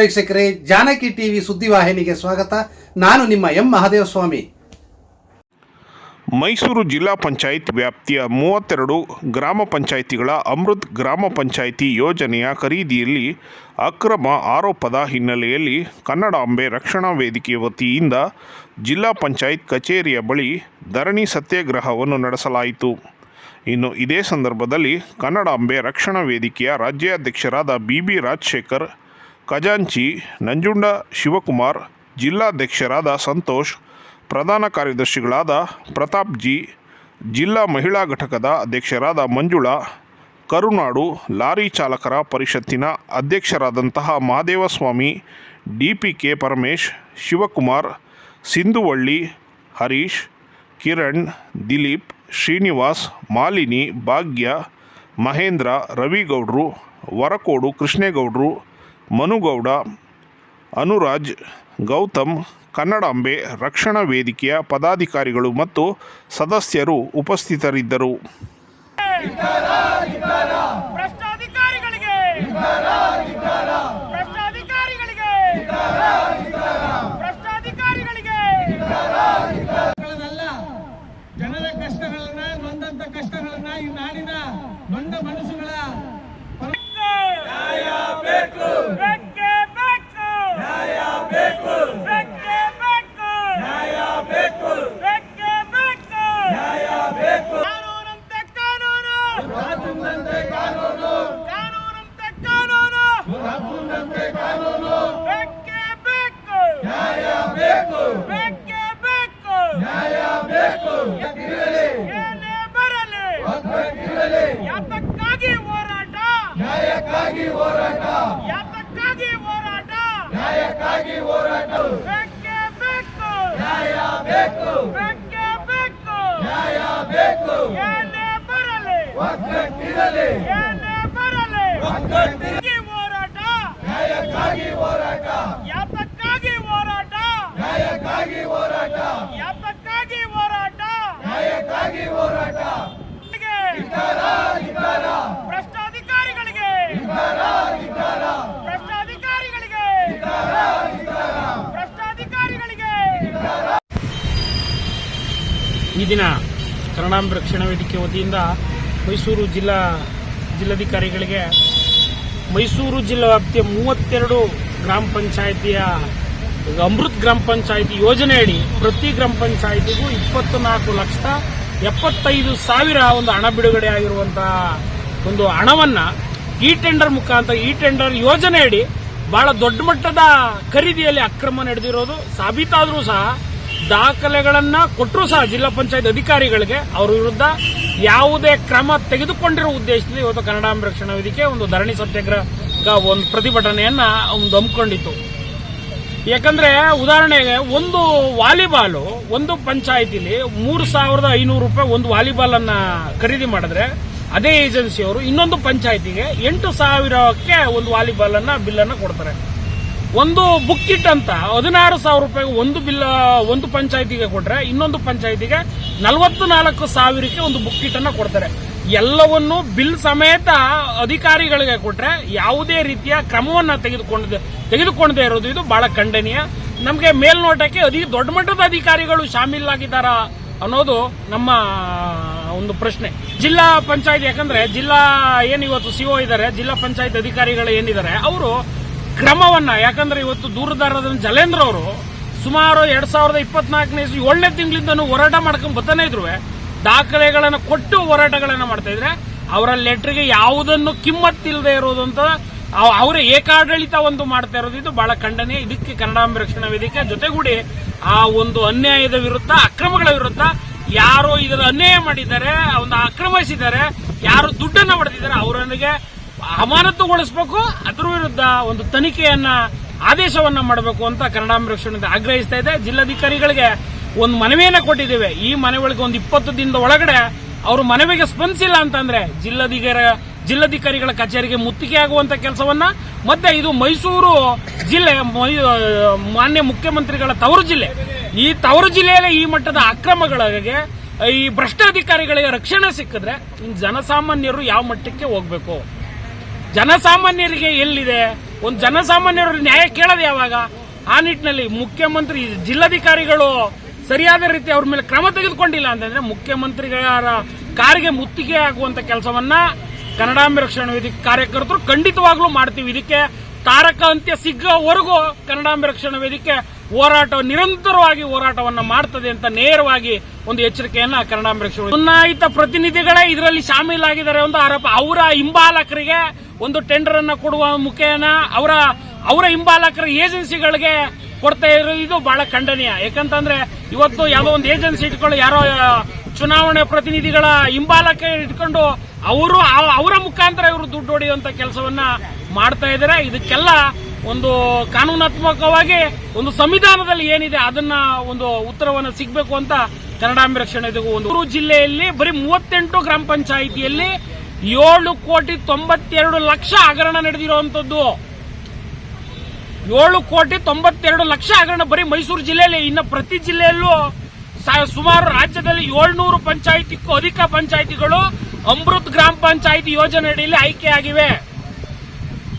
ವೀಕ್ಷಕರೇ, ಜಾನಕಿ ಟಿವಿ ಸುದ್ದಿವಾಹಿನಿಗೆ ಸ್ವಾಗತ. ನಾನು ನಿಮ್ಮ ಎಂ ಮಹಾದೇವಸ್ವಾಮಿ. ಮೈಸೂರು ಜಿಲ್ಲಾ ಪಂಚಾಯತ್ ವ್ಯಾಪ್ತಿಯ ಮೂವತ್ತೆರಡು ಗ್ರಾಮ ಪಂಚಾಯಿತಿಗಳ ಅಮೃತ್ ಗ್ರಾಮ ಪಂಚಾಯಿತಿ ಯೋಜನೆಯ ಖರೀದಿಯಲ್ಲಿ ಅಕ್ರಮ ಆರೋಪದ ಹಿನ್ನೆಲೆಯಲ್ಲಿ ಕನ್ನಡಾಂಬೆ ರಕ್ಷಣಾ ವೇದಿಕೆ ವತಿಯಿಂದ ಜಿಲ್ಲಾ ಪಂಚಾಯತ್ ಕಚೇರಿಯ ಬಳಿ ಧರಣಿ ಸತ್ಯಾಗ್ರಹವನ್ನು ನಡೆಸಲಾಯಿತು. ಇನ್ನು ಇದೇ ಸಂದರ್ಭದಲ್ಲಿ ಕನ್ನಡಾಂಬೆ ರಕ್ಷಣಾ ವೇದಿಕೆಯ ರಾಜ್ಯಾಧ್ಯಕ್ಷರಾದ ಬಿ ಬಿ ರಾಜಶೇಖರ್ ಖಜಾಂಚಿ, ನಂಜುಂಡ, ಶಿವಕುಮಾರ್, ಜಿಲ್ಲಾಧ್ಯಕ್ಷರಾದ ಸಂತೋಷ್, ಪ್ರಧಾನ ಕಾರ್ಯದರ್ಶಿಗಳಾದ ಪ್ರತಾಪ್ ಜಿ ಜಿಲ್ಲಾ ಮಹಿಳಾ ಘಟಕದ ಅಧ್ಯಕ್ಷರಾದ ಮಂಜುಳಾ, ಕರುನಾಡು ಲಾರಿ ಚಾಲಕರ ಪರಿಷತ್ತಿನ ಅಧ್ಯಕ್ಷರಾದಂತಹ Mahadevaswamy D P K Paramesh, Shivakumar, Sindhuvalli, Harish, Kiran, Dilip, Srinivas, Malini, Bhagya, Mahendra, ರವಿಗೌಡ್ರು, Varakodu ಕೃಷ್ಣೇಗೌಡ್ರು Manugowda ಅನುರಾಜ್ Gautam ಕನ್ನಡಾಂಬೆ ರಕ್ಷಣಾ ವೇದಿಕೆಯ ಪದಾಧಿಕಾರಿಗಳು ಮತ್ತು ಸದಸ್ಯರು ಉಪಸ್ಥಿತರಿದ್ದರು ಭ್ರಷ್ಟಾಧಿಕಾರಿಗಳಿಗೆ ಭ್ರಷ್ಟಾಧಿಕಾರಿಗಳಿಗೆ ಭ್ರಷ್ಟಾಧಿಕಾರಿಗಳಿಗೆ ಕಷ್ಟಗಳನ್ನಲ್ಲ ಜನರ ಕಷ್ಟಗಳನ್ನ ನೊಂದಂತ ಕಷ್ಟಗಳನ್ನ ಈ ನಾಡಿನ ನೊಂದ ಮನಸ್ಸುಗಳ ಬೇಕು ಬೇಕೇ ಬೇಕು ನ್ಯಾಯ ಬೇಕು ಬೇಕೇ ಬೇಕು ನ್ಯಾಯ ಬೇಕು ಬೇಕೇ ಬೇಕು ನ್ಯಾಯ ಬೇಕು ಕಾನೂನಂತೆ ಕಾನೂನು ಕಾನೂನಂತೆ ಕಾನೂನು ಕಾನೂನಂತೆ ಕಾನೂನು ಬೇಕೇ ಬೇಕು ನ್ಯಾಯ ಬೇಕು ಬೇಕೇ ಬೇಕು ನ್ಯಾಯ ಬೇಕು ಏನೇ ಬರಲಿ ಯಾತಕ್ಕಾಗಿ ಹೋರಾಟ. ಯಾತಕ್ಕಾಗಿ ಹೋರಾಟ. ನ್ಯಾಯಕ್ಕಾಗಿ ಹೋರಾಟ ಬೇಕೇ ಬೇಕು. ನ್ಯಾಯ ಬೇಕು. ನ್ಯಾಯ ಬೇಕು. ಒಗ್ಗಟ್ಟಿರಲಿ. ಒಗ್ಗಟ್ಟಿರಲಿ. ಹೋರಾಟ. ನ್ಯಾಯಕ್ಕಾಗಿ ಹೋರಾಟ. ಯಾತಕ್ಕಾಗಿ ಹೋರಾಟ. ನ್ಯಾಯಕ್ಕಾಗಿ ಹೋರಾಟ ಯಾತಕ್ಕಾಗಿ ಹೋರಾಟ ನ್ಯಾಯಕ್ಕಾಗಿ ಹೋರಾಟ ಭ್ರಷ್ಟಾಧಿಕಾರಿಗಳಿಗೆ ಭ್ರಷ್ಟಾಧಿಕಾರಿಗಳಿಗೆ ಭ್ರಷ್ಟಾಧಿಕಾರಿಗಳಿಗೆ ಈ ದಿನ ಕನ್ನಡಾಂಬ ರಕ್ಷಣಾ ವೇದಿಕೆ ವತಿಯಿಂದ ಮೈಸೂರು ಜಿಲ್ಲಾ ಜಿಲ್ಲಾಧಿಕಾರಿಗಳಿಗೆ ಮೈಸೂರು ಜಿಲ್ಲಾ ವ್ಯಾಪ್ತಿಯ ಮೂವತ್ತೆರಡು ಗ್ರಾಮ ಪಂಚಾಯಿತಿಯ ಅಮೃತ್ ಗ್ರಾಮ ಪಂಚಾಯಿತಿ ಯೋಜನೆಯಡಿ ಪ್ರತಿ ಗ್ರಾಮ ಪಂಚಾಯಿತಿಗೂ ಇಪ್ಪತ್ತು ನಾಲ್ಕು ಲಕ್ಷದ ಎಪ್ಪತ್ತೈದು ಸಾವಿರ ಒಂದು ಹಣ ಬಿಡುಗಡೆ ಆಗಿರುವಂತಹ ಒಂದು ಹಣವನ್ನ ಈ ಟೆಂಡರ್ ಮುಖಾಂತರ, ಈ ಟೆಂಡರ್ ಯೋಜನೆಯಡಿ ಬಹಳ ದೊಡ್ಡ ಮಟ್ಟದ ಖರೀದಿಯಲ್ಲಿ ಅಕ್ರಮ ನಡೆದಿರೋದು ಸಾಬೀತಾದರೂ ಸಹ ದಾಖಲೆಗಳನ್ನ ಕೊಟ್ಟರು ಸಹ ಜಿಲ್ಲಾ ಪಂಚಾಯತ್ ಅಧಿಕಾರಿಗಳಿಗೆ ಅವರ ವಿರುದ್ಧ ಯಾವುದೇ ಕ್ರಮ ತೆಗೆದುಕೊಂಡಿರೋ ಉದ್ದೇಶದಲ್ಲಿ ಇವತ್ತು ಕನ್ನಡಾಂಬ ರಕ್ಷಣಾ ವೇದಿಕೆ ಒಂದು ಧರಣಿ ಸತ್ಯಾಗ್ರಹ ಒಂದು ಪ್ರತಿಭಟನೆಯನ್ನು ಒಂದು ಹಮ್ಮಿಕೊಂಡಿತ್ತು. ಯಾಕಂದ್ರೆ ಉದಾಹರಣೆಗೆ ಒಂದು ವಾಲಿಬಾಲ್ ಒಂದು ಪಂಚಾಯತಿಲಿ ಮೂರು ಸಾವಿರದ ಐನೂರು ರೂಪಾಯಿ ಒಂದು ವಾಲಿಬಾಲ್ ಅನ್ನ ಖರೀದಿ ಮಾಡಿದ್ರೆ ಅದೇ ಏಜೆನ್ಸಿಯವರು ಇನ್ನೊಂದು ಪಂಚಾಯತಿಗೆ ಎಂಟು ಸಾವಿರಕ್ಕೆ ಒಂದು ವಾಲಿಬಾಲ್ ಅನ್ನ ಬಿಲ್ ಅನ್ನ ಕೊಡ್ತಾರೆ. ಒಂದು ಬುಕ್ ಕಿಟ್ ಅಂತ, ಹದಿನಾರು ಸಾವಿರ ರೂಪಾಯಿ ಒಂದು ಬಿಲ್, ಒಂದು ಪಂಚಾಯತಿಗೆ ಕೊಟ್ರೆ ಇನ್ನೊಂದು ಪಂಚಾಯತಿಗೆ ನಲವತ್ತು ನಾಲ್ಕು ಸಾವಿರಕ್ಕೆ ಒಂದು ಬುಕ್ ಕಿಟ್ ಅನ್ನ ಕೊಡ್ತಾರೆ. ಎಲ್ಲವನ್ನು ಬಿಲ್ ಸಮೇತ ಅಧಿಕಾರಿಗಳಿಗೆ ಕೊಟ್ರೆ ಯಾವುದೇ ರೀತಿಯ ಕ್ರಮವನ್ನ ತೆಗೆದುಕೊಂಡಿದೆ ತೆಗೆದುಕೊಂಡೇ ಇರೋದು ಇದು ಬಹಳ ಖಂಡನೀಯ. ನಮಗೆ ಮೇಲ್ನೋಟಕ್ಕೆ ಅತಿ ದೊಡ್ಡ ಮಟ್ಟದ ಅಧಿಕಾರಿಗಳು ಶಾಮೀಲಾಗಿದ್ದಾರಾ ಅನ್ನೋದು ನಮ್ಮ ಒಂದು ಪ್ರಶ್ನೆ. ಜಿಲ್ಲಾ ಪಂಚಾಯತ್ ಯಾಕಂದ್ರೆ ಜಿಲ್ಲಾ ಏನು ಇವತ್ತು ಸಿಒ ಇದ್ದಾರೆ, ಜಿಲ್ಲಾ ಪಂಚಾಯತ್ ಅಧಿಕಾರಿಗಳು ಏನಿದ್ದಾರೆ, ಅವರು ಕ್ರಮವನ್ನ, ಯಾಕಂದ್ರೆ ಇವತ್ತು ದೂರದಾರದ ಜಲೇಂದ್ರ ಅವರು ಸುಮಾರು ಎರಡ್ ಸಾವಿರದ ಇಪ್ಪತ್ನಾಲ್ಕನೇ ಏಳನೇ ತಿಂಗಳಿಂದನೂ ಹೋರಾಟ ಮಾಡ್ಕೊಂಡು ಬರ್ತಾನೆ ಇದ್ರು ದಾಖಲೆಗಳನ್ನು ಕೊಟ್ಟು ಹೋರಾಟಗಳನ್ನ ಮಾಡ್ತಾ ಇದ್ರೆ, ಅವರ ಲೆಟರ್ಗೆ ಯಾವುದನ್ನು ಕಿಮ್ಮತ್ತಿಲ್ಲದೆ ಅಂತ ಅವ್- ಅವರೇ ಏಕಾಡಳಿತ ಒಂದು ಮಾಡ್ತಾ ಇರೋದು. ಇದು ಬಹಳ ಖಂಡನೆ ಇದಕ್ಕೆ ಕನ್ನಡ ರಕ್ಷಣಾ ವೇದಿಕೆ ಜೊತೆಗೂಡಿ ಆ ಒಂದು ಅನ್ಯಾಯದ ವಿರುದ್ಧ, ಅಕ್ರಮಗಳ ವಿರುದ್ಧ ಯಾರು ಇದರ ಅನ್ಯಾಯ ಮಾಡಿದ್ದಾರೆ ಒಂದು ಆಕ್ರಮಿಸಿದ್ದಾರೆ ಯಾರು ದುಡ್ಡನ್ನ ಪಡೆದಿದ್ದಾರೆ ಅವರೊಂದಿಗೆ ಅಮಾನತುಗೊಳಿಸಬೇಕು, ಅದ್ರ ವಿರುದ್ಧ ಒಂದು ತನಿಖೆಯನ್ನ, ಆದೇಶವನ್ನ ಮಾಡಬೇಕು ಅಂತ ಕನ್ನಡಾಂಬ ರಕ್ಷಣೆಯಿಂದ ಆಗ್ರಹಿಸ್ತಾ ಇದೆ. ಜಿಲ್ಲಾಧಿಕಾರಿಗಳಿಗೆ ಒಂದು ಮನವಿಯನ್ನ ಕೊಟ್ಟಿದ್ದೇವೆ. ಈ ಮನವಿಗಳಿಗೆ ಒಂದು ಇಪ್ಪತ್ತು ದಿನದ ಒಳಗಡೆ ಅವರು ಮನವಿಗೆ ಸ್ಪಂದಿಸಿಲ್ಲ ಅಂತಂದ್ರೆ ಜಿಲ್ಲಾಧಿಕಾರಿ, ಜಿಲ್ಲಾಧಿಕಾರಿಗಳ ಕಚೇರಿಗೆ ಮುತ್ತಿಗೆ ಆಗುವಂತ ಕೆಲಸವನ್ನ, ಮತ್ತೆ ಇದು ಮೈಸೂರು ಜಿಲ್ಲೆ ಮಾನ್ಯ ಮುಖ್ಯಮಂತ್ರಿಗಳ ತವರು ಜಿಲ್ಲೆ. ಈ ತವರು ಜಿಲ್ಲೆಯಲ್ಲಿ ಈ ಮಟ್ಟದ ಅಕ್ರಮಗಳಿಗೆ, ಈ ಭ್ರಷ್ಟಾಧಿಕಾರಿಗಳಿಗೆ ರಕ್ಷಣೆ ಸಿಕ್ಕಿದ್ರೆ ಜನಸಾಮಾನ್ಯರು ಯಾವ ಮಟ್ಟಕ್ಕೆ ಹೋಗ್ಬೇಕು? ಜನಸಾಮಾನ್ಯರಿಗೆ ಎಲ್ಲಿದೆ? ಒಂದು ಜನಸಾಮಾನ್ಯರು ನ್ಯಾಯ ಕೇಳೋದು ಯಾವಾಗ? ಆ ನಿಟ್ಟಿನಲ್ಲಿ ಮುಖ್ಯಮಂತ್ರಿ, ಜಿಲ್ಲಾಧಿಕಾರಿಗಳು ಸರಿಯಾದ ರೀತಿ ಅವ್ರ ಮೇಲೆ ಕ್ರಮ ತೆಗೆದುಕೊಂಡಿಲ್ಲ ಅಂತಂದ್ರೆ ಮುಖ್ಯಮಂತ್ರಿಗಳ ಕಾರಿಗೆ ಮುತ್ತಿಗೆ ಆಗುವಂತ ಕೆಲಸವನ್ನ ಕನ್ನಡಾಂಬೆ ರಕ್ಷಣಾ ವೇದಿಕೆ ಕಾರ್ಯಕರ್ತರು ಖಂಡಿತವಾಗ್ಲೂ ಮಾಡ್ತೀವಿ. ಇದಕ್ಕೆ ತಾರಕ ಅಂತ್ಯ ಸಿಗ್ಗೋವರೆಗೂ ಕನ್ನಡಾಂಬೆ ರಕ್ಷಣಾ ವೇದಿಕೆ ಹೋರಾಟ ನಿರಂತರವಾಗಿ ಹೋರಾಟವನ್ನು ಮಾಡ್ತದೆ ಅಂತ ನೇರವಾಗಿ ಒಂದು ಎಚ್ಚರಿಕೆಯನ್ನು ಕನ್ನಡ ರಕ್ಷಣಾ ಚುನಾಯಿತ ಪ್ರತಿನಿಧಿಗಳೇ ಇದರಲ್ಲಿ ಶಾಮೀಲಾಗಿದ್ದಾರೆ ಒಂದು ಆರೋಪ. ಅವರ ಹಿಂಬಾಲಕರಿಗೆ ಒಂದು ಟೆಂಡರ್ ಅನ್ನು ಕೊಡುವ ಮುಖೇನ ಅವರ ಅವರ ಹಿಂಬಾಲಕರ ಏಜೆನ್ಸಿಗಳಿಗೆ ಕೊಡ್ತಾ ಇರೋದು ಬಹಳ ಖಂಡನೀಯ. ಯಾಕಂತಂದ್ರೆ ಇವತ್ತು ಯಾವುದೋ ಒಂದು ಏಜೆನ್ಸಿ ಇಟ್ಕೊಂಡು ಯಾರೋ ಚುನಾವಣೆ ಪ್ರತಿನಿಧಿಗಳ ಹಿಂಬಾಲಕ ಇಟ್ಕೊಂಡು ಅವರು ಅವರ ಮುಖಾಂತರ ಇವರು ದುಡ್ಡು ಹೊಡೆಯುವಂತ ಕೆಲಸವನ್ನ ಮಾಡ್ತಾ ಇದ್ದಾರೆ. ಇದಕ್ಕೆಲ್ಲ ಒಂದು ಕಾನೂನಾತ್ಮಕವಾಗಿ ಒಂದು ಸಂವಿಧಾನದಲ್ಲಿ ಏನಿದೆ ಅದನ್ನ ಒಂದು ಉತ್ತರವನ್ನು ಸಿಗಬೇಕು ಅಂತ ಕನ್ನಡಾಂಬಿ ರಕ್ಷಣೆ ಇದು ಒಂದು ಜಿಲ್ಲೆಯಲ್ಲಿ ಬರೀ ಮೂವತ್ತೆಂಟು ಗ್ರಾಮ ಪಂಚಾಯಿತಿಯಲ್ಲಿ ಏಳು ಕೋಟಿ ತೊಂಬತ್ತೆರಡು ಲಕ್ಷ ಹಗರಣ ನಡೆದಿರುವಂತದ್ದು. ಏಳು ಕೋಟಿ ತೊಂಬತ್ತೆರಡು ಲಕ್ಷ ಹಗರಣ ಬರೀ ಮೈಸೂರು ಜಿಲ್ಲೆಯಲ್ಲಿ, ಇನ್ನು ಪ್ರತಿ ಜಿಲ್ಲೆಯಲ್ಲೂ ಸುಮಾರು ರಾಜ್ಯದಲ್ಲಿ ಏಳ್ನೂರು ಪಂಚಾಯಿತಿಗೂ ಅಧಿಕ ಪಂಚಾಯಿತಿಗಳು ಅಮೃತ್ ಗ್ರಾಮ ಪಂಚಾಯಿತಿ ಯೋಜನೆ ಅಡಿಯಲ್ಲಿ ಆಯ್ಕೆಯಾಗಿವೆ.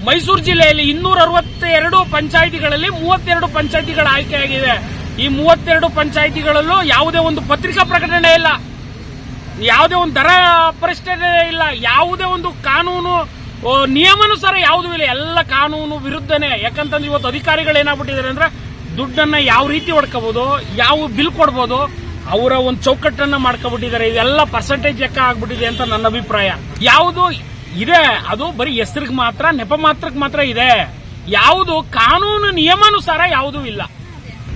ಮೈಸೂರು ಜಿಲ್ಲೆಯಲ್ಲಿ ಇನ್ನೂರ ಅರವತ್ತೆರಡು ಪಂಚಾಯಿತಿಗಳಲ್ಲಿ ಮೂವತ್ತೆರಡು ಪಂಚಾಯಿತಿಗಳ ಆಯ್ಕೆಯಾಗಿದೆ. ಈ ಮೂವತ್ತೆರಡು ಪಂಚಾಯಿತಿಗಳಲ್ಲೂ ಯಾವುದೇ ಒಂದು ಪತ್ರಿಕಾ ಪ್ರಕಟಣೆ ಇಲ್ಲ. ಯಾವುದೇ ಒಂದು ದರ ಪರಿಷ್ಠೆ ಇಲ್ಲ. ಯಾವುದೇ ಒಂದು ಕಾನೂನು ನಿಯಮಾನುಸಾರ ಯಾವುದೂ ಇಲ್ಲ. ಎಲ್ಲ ಕಾನೂನು ವಿರುದ್ಧನೇ. ಯಾಕಂತಂದ್ರೆ ಇವತ್ತು ಅಧಿಕಾರಿಗಳು ಏನಾಗ್ಬಿಟ್ಟಿದ್ದಾರೆ ಅಂದ್ರೆ ದುಡ್ಡನ್ನ ಯಾವ ರೀತಿ ಹೊಡ್ಕೋಬಹುದು ಯಾವ ಬಿಲ್ ಕೊಡ್ಬೋದು, ಅವರ ಒಂದು ಚೌಕಟ್ಟನ್ನ ಮಾಡ್ಕೊಬಿಟ್ಟಿದ್ದಾರೆ. ಇದೆಲ್ಲ ಪರ್ಸೆಂಟೇಜ್ ಲೆಕ್ಕ ಆಗ್ಬಿಟ್ಟಿದೆ ಅಂತ ನನ್ನ ಅಭಿಪ್ರಾಯ. ಯಾವುದು ಇದೆ. ಅದು ಬರೀ ಹೆಸರಿಗೆ ಮಾತ್ರ, ನೆಪ ಮಾತ್ರಕ್ಕೆ ಮಾತ್ರ ಇದೆ. ಯಾವುದು ಕಾನೂನು ನಿಯಮಾನುಸಾರ ಯಾವುದೂ ಇಲ್ಲ.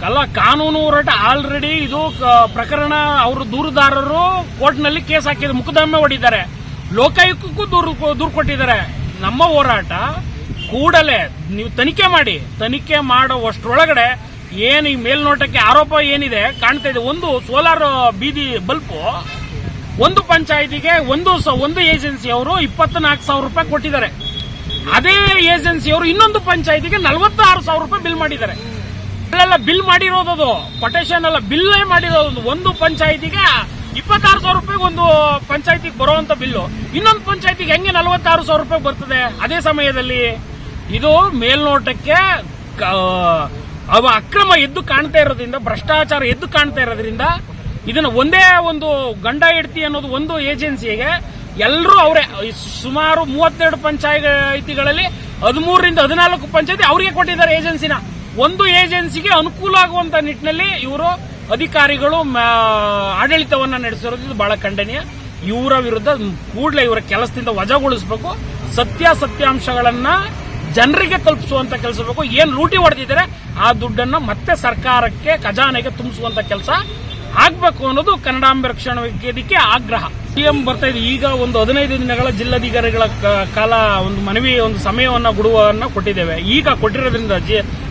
ಅಲ್ಲ, ಕಾನೂನು ಹೋರಾಟ ಆಲ್ರೆಡಿ ಇದು ಪ್ರಕರಣ ಅವರು ದೂರುದಾರರು ಕೋರ್ಟ್ನಲ್ಲಿ ಕೇಸ್ ಹಾಕಿದ ಮುಖದಮ್ಮೆ ಹೊಡಿದ್ದಾರೆ. ಲೋಕಾಯುಕ್ತಕ್ಕೂ ದೂರು ದೂರು ಕೊಟ್ಟಿದ್ದಾರೆ. ನಮ್ಮ ಹೋರಾಟ ಕೂಡಲೇ ನೀವು ತನಿಖೆ ಮಾಡಿ, ತನಿಖೆ ಮಾಡುವಷ್ಟರೊಳಗಡೆ ಏನು ಈ ಮೇಲ್ನೋಟಕ್ಕೆ ಆರೋಪ ಏನಿದೆ ಕಾಣ್ತಾ ಇದೆ. ಒಂದು ಸೋಲಾರ್ ಬೀದಿ ಬಲ್ಬು ಒಂದು ಪಂಚಾಯಿತಿಗೆ ಒಂದು ಒಂದು ಏಜೆನ್ಸಿ ಅವರು ಇಪ್ಪತ್ನಾಲ್ಕು ಸಾವಿರ ರೂಪಾಯಿ ಕೊಟ್ಟಿದ್ದಾರೆ. ಅದೇ ಏಜೆನ್ಸಿಯವರು ಇನ್ನೊಂದು ಪಂಚಾಯಿತಿಗೆ ನಲವತ್ತಾರು ಸಾವಿರ ರೂಪಾಯಿ ಬಿಲ್ ಮಾಡಿದ್ದಾರೆ. ಬಿಲ್ ಮಾಡಿರೋದು ಕೊಟೇಶನ್ ಎಲ್ಲ ಬಿಲ್ಲೇ ಮಾಡಿರೋದು ಒಂದು ಪಂಚಾಯಿತಿಗೆ ಇಪ್ಪತ್ತಾರು ಸಾವಿರ ರೂಪಾಯಿಗೆ ಒಂದು ಪಂಚಾಯಿತಿಗೆ ಬರುವಂತ ಬಿಲ್ಲು. ಇನ್ನೊಂದು ಪಂಚಾಯತಿಗೆ ಹೆಂಗೆ ನಲವತ್ತಾರು ಸಾವಿರ ರೂಪಾಯಿ ಬರ್ತದೆ? ಅದೇ ಸಮಯದಲ್ಲಿ ಇದು ಮೇಲ್ನೋಟಕ್ಕೆ ಅವ ಅಕ್ರಮ ಎದ್ದು ಕಾಣ್ತಾ ಇರೋದ್ರಿಂದ, ಭ್ರಷ್ಟಾಚಾರ ಎದ್ದು ಕಾಣ್ತಾ ಇರೋದ್ರಿಂದ ಇದನ್ನ ಒಂದೇ ಒಂದು ಗಂಡ ಹಿಡ್ತಿ ಅನ್ನೋದು ಒಂದು ಏಜೆನ್ಸಿಗೆ ಎಲ್ಲರೂ ಅವರೇ. ಸುಮಾರು ಮೂವತ್ತೆರಡು ಪಂಚಾಯಿತಿಗಳಲ್ಲಿ ಹದಿಮೂರರಿಂದ ಹದಿನಾಲ್ಕು ಪಂಚಾಯತಿ ಅವರಿಗೆ ಕೊಟ್ಟಿದ್ದಾರೆ ಏಜೆನ್ಸಿನ. ಒಂದು ಏಜೆನ್ಸಿಗೆ ಅನುಕೂಲ ಆಗುವಂತ ನಿಟ್ಟಿನಲ್ಲಿ ಇವರು ಅಧಿಕಾರಿಗಳು ಆಡಳಿತವನ್ನ ನಡೆಸಿರೋದು ಇದು ಬಹಳ ಖಂಡನೀಯ. ಇವರ ವಿರುದ್ಧ ಕೂಡಲೇ ಇವರ ಕೆಲಸದಿಂದ ವಜಾಗೊಳಿಸಬೇಕು. ಸತ್ಯ ಸತ್ಯಾಂಶಗಳನ್ನ ಜನರಿಗೆ ತಲುಪಿಸುವಂತ ಕೆಲಸ ಬೇಕು. ಏನ್ ಲೂಟಿ ಹೊಡೆದಿದ್ದಾರೆ, ಆ ದುಡ್ಡನ್ನ ಮತ್ತೆ ಸರ್ಕಾರಕ್ಕೆ ಖಜಾನೆಗೆ ತುಂಬಿಸುವಂತ ಕೆಲಸ ಆಗ್ಬೇಕು ಅನ್ನೋದು ಕನ್ನಡಾಂಬೆ ರಕ್ಷಣಾ ವೇದಿಕೆ ಆಗ್ರಹ. ಸಿಎಂ ಬರ್ತಾ ಇದೆ. ಈಗ ಒಂದು ಹದಿನೈದು ದಿನಗಳ ಜಿಲ್ಲಾಧಿಕಾರಿಗಳ ಕಾಲ, ಒಂದು ಮನವಿ ಒಂದು ಸಮಯವನ್ನ, ಗುಡುವನ್ನ ಕೊಟ್ಟಿದ್ದೇವೆ. ಈಗ ಕೊಟ್ಟಿರೋದ್ರಿಂದ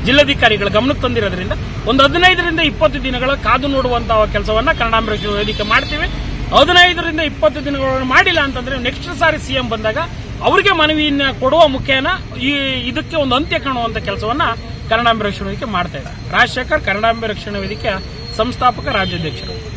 ಜಿಲ್ಲಾಧಿಕಾರಿಗಳ ಗಮನಕ್ಕೆ ತಂದಿರೋದ್ರಿಂದ ಒಂದು ಹದಿನೈದರಿಂದ ಇಪ್ಪತ್ತು ದಿನಗಳ ಕಾದು ನೋಡುವಂತಹ ಕೆಲಸವನ್ನ ಕನ್ನಡಾಂಬೆ ರಕ್ಷಣಾ ವೇದಿಕೆ ಮಾಡ್ತೀವಿ. ಹದಿನೈದರಿಂದ ಇಪ್ಪತ್ತು ದಿನಗಳನ್ನು ಮಾಡಿಲ್ಲ ಅಂತಂದ್ರೆ ನೆಕ್ಸ್ಟ್ ಸಾರಿ ಸಿಎಂ ಬಂದಾಗ ಅವರಿಗೆ ಮನವಿಯನ್ನ ಕೊಡುವ ಮುಖೇನ ಈ, ಇದಕ್ಕೆ ಒಂದು ಅಂತ್ಯ ಕಾಣುವಂತ ಕೆಲಸವನ್ನ ಕನ್ನಡಾಂಬೆ ರಕ್ಷಣಾ ವೇದಿಕೆ ಮಾಡ್ತಾ ಇದೆ. ರಾಜಶೇಖರ್ ಕನ್ನಡಾಂಬೆ ರಕ್ಷಣಾ ವೇದಿಕೆಯ ಸಂಸ್ಥಾಪಕ ರಾಜ್ಯಾಧ್ಯಕ್ಷರು.